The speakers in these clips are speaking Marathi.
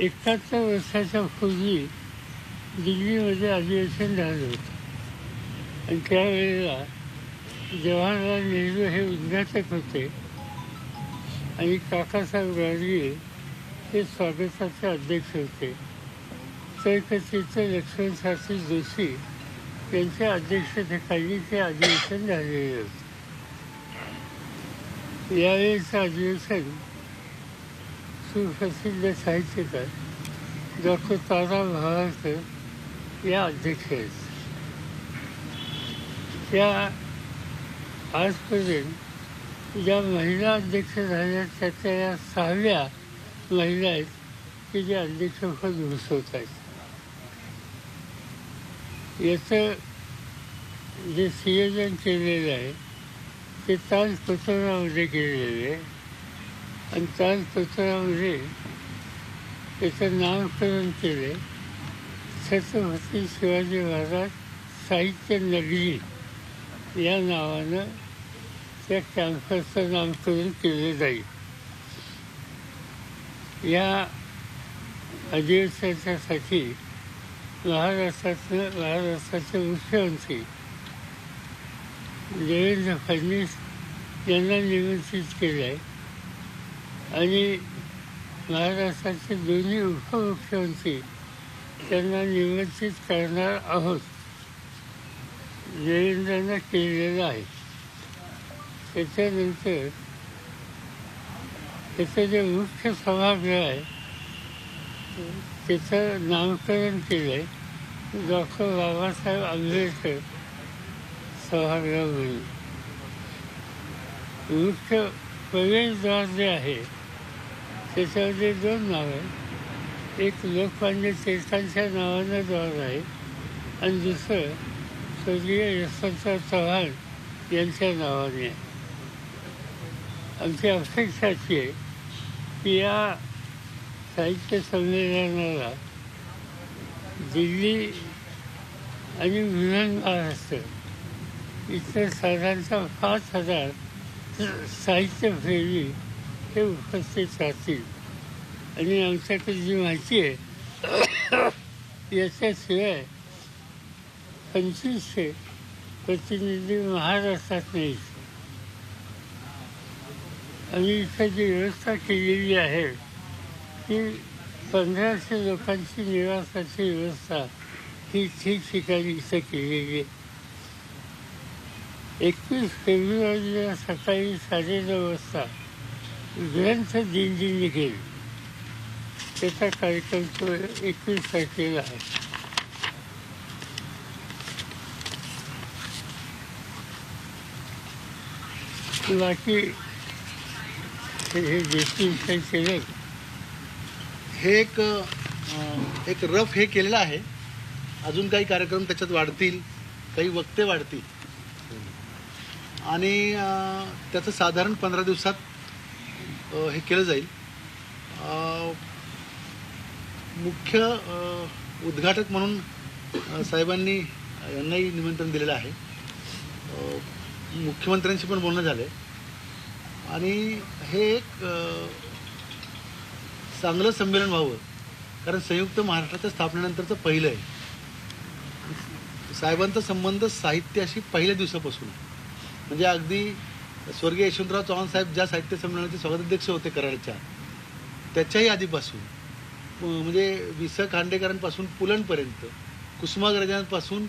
एकाहत्तर वर्षाच्या पूर्वी दिल्लीमध्ये अधिवेशन झालं होतं. आणि त्यावेळेला जवाहरलाल नेहरू हे उद्घाटक होते. आणि काकासाहेब गाडगे हे स्वागताचे अध्यक्ष होते. तर लक्ष्मण शास्त्री जोशी यांच्या अध्यक्षतेखाली ते अधिवेशन झालेले होते. यावेळेचं अधिवेशन सुप्रसिद्ध साहित्यकार डॉक्टर तारा भावारकर या अध्यक्ष आहेत. त्या आजपर्यंत ज्या महिला अध्यक्ष झाल्या त्याच्या या सहाव्या महिला आहेत की जे अध्यक्षपद घुसवत आहेत. याचं जे संयोजन केलेलं आहे ते ताजपत्रामध्ये केलेलं आहे. आणि ताजपत्रामध्ये त्याचं नामकरण केले. छत्रपती शिवाजी महाराज साहित्य नगरी या नावानं त्या कॅम्पसचं नामकरण केले जाईल. या अधिवेशनासाठी महाराष्ट्रातलं महाराष्ट्राचे मुख्यमंत्री देवेंद्र फडणवीस यांना निमंत्रित केलं आहे आणि महाराष्ट्राचे दोन्ही उपमुख्यमंत्री त्यांना निमंत्रित करणार आहोत. देवेंद्रांना केलेलं आहे. त्याच्यानंतर त्याचं जे मुख्य सभागृह आहे त्याचं नामकरण केलं आहे डॉक्टर बाबासाहेब आंबेडकर सभागृह म्हणून. मुख्य प्रवेशद्वार जे आहे त्याच्यामध्ये दोन नाव एक लोकमान्य टिळकांच्या नावानं द्वार आहे आणि दुसरं स्वर्गीय यशवंतराव चव्हाण यांच्या नावाने आहे. आमची अपेक्षा अशी आहे की या साहित्य संमेलनाला दिल्ली आणि मिलन महाराष्ट्र इथं साधारणतः पाच हजार साहित्य फेरी ते उपस्थित राहतील आणि आमच्याकडे जी माहिती आहे याच्याशिवाय पंचवीसशे प्रतिनिधी महाराष्ट्रात नाही आणि इथं जी व्यवस्था केलेली आहे ती पंधराशे लोकांची निवासाची व्यवस्था ही ठिकठिकाणी इथं केलेली आहे. एकवीस फेब्रुवारीला सकाळी साडेनऊ वाजता ग्रंथ दिंडी निघेल. त्याचा कार्यक्रम तो एकवीस तारखेला आहे. बाकी हे देखील काही केलं हे एक एक रफ हे केलेलं आहे. अजून काही कार्यक्रम त्याच्यात वाढतील काही वक्ते वाढतील. आणि त्याचं साधारण पंधरा दिवसात हे केलं जाईल. मुख्य उद्घाटक म्हणून साहेबांनी यांनाही निमंत्रण दिलेलं आहे. मुख्यमंत्र्यांशी पण बोलणं झालं आहे आणि हे एक चांगलं संमेलन व्हावं. कारण संयुक्त महाराष्ट्राच्या स्थापनेनंतरचं पहिलं आहे. साहेबांचा संबंध साहित्याशी पहिल्या दिवसापासून म्हणजे अगदी स्वर्गीय यशवंतराव चव्हाण साहेब ज्या साहित्य संमेलनाचे स्वागताध्यक्ष होते कराडच्या त्याच्याही आधीपासून म्हणजे वि स खांडेकरांपासून पुलंपर्यंत कुसुमाग्रजांपासून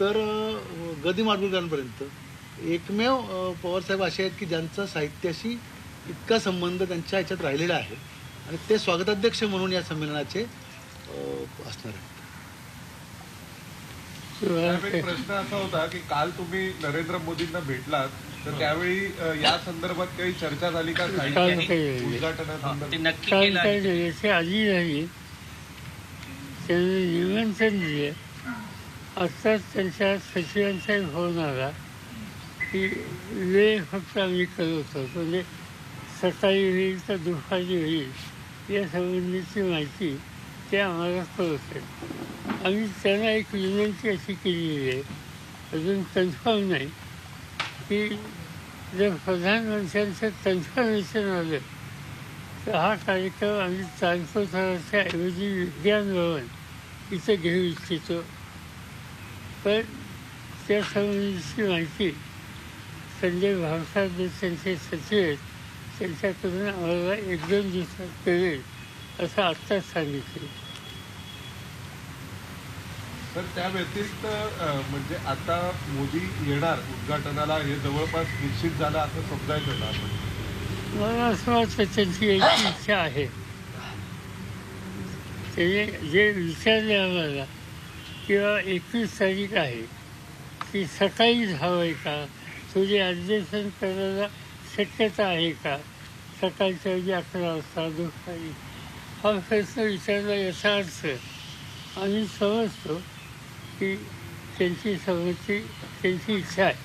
तर गदी माडगुळकरांपर्यंत एकमेव पवारसाहेब असे आहेत की ज्यांचा साहित्याशी इतका संबंध त्यांच्या ह्याच्यात राहिलेला आहे आणि ते स्वागताध्यक्ष म्हणून या संमेलनाचे असणार आहेत. प्रश्न असा होता की काल तुम्ही नरेंद्र मोदींना भेटलात तर त्यावेळी या संदर्भात काही चर्चा झाली का? काल काही साहित्य नाही. उद्घाटनासंदर्भात ते नक्की काल केलं काय आहे. नाही याच्या आधी झाली त्यांनी निमंत्रण दिले आत्ताच त्यांच्या सचिवांचाही फोन आला की वेळ फक्त आम्ही करत होतो. म्हणजे सकाळी होईल तर दुपारी होईल. या संबंधीची माहिती ते आम्हाला कळत. आहे आम्ही त्यांना एक विनंती अशी केलेली आहे. अजून कन्फर्म नाही. की जर प्रधानमंत्र्यांचं कन्फर्मेशन आलं तर हा कार्यक्रम आम्ही चालतो ऐवजी विज्ञान भवन इथं घेऊ इच्छितो. पण त्या संबंधीची माहिती संजय भावसाहेब त्यांचे सचिव आहेत. त्यांच्याकडून आम्हाला एक दोन दिवसात कळेल असं आत्ताच सांगितलं. तर त्या व्यतिरिक्त म्हणजे आता मोदी येणार उद्घाटनाला हे जवळपास निश्चित झालं असं समजायचं ना मला असं वाटतं त्यांची एक इच्छा आहे. त्याने जे विचारले आम्हाला किंवा एकवीस तारीख आहे ती सकाळीच हवं आहे का? तुझे ॲडजस्टमेंट करायला शक्यता आहे का? सकाळच्या ऐवजी अकरा वाजता दुपारी. हा प्रश्न विचारला याचा अर्थ आम्ही समजतो की त्यांची समजची त्यांची इच्छा आहे.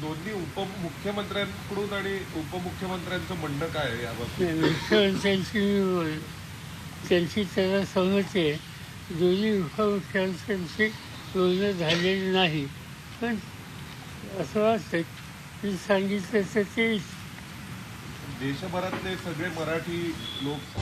दोन्ही उपमुख्यमंत्र्यांकडून आणि उपमुख्यमंत्र्यांचं म्हणणं काय आहे याबाबत बोल त्यांची त्याला संमती आहे. दोन्ही उपमुख्यमंत्र्यांची बोलणं झालेली नाही. पण असं वाटतं मी सांगितलं तर ते देशभरातले सगळे मराठी लोक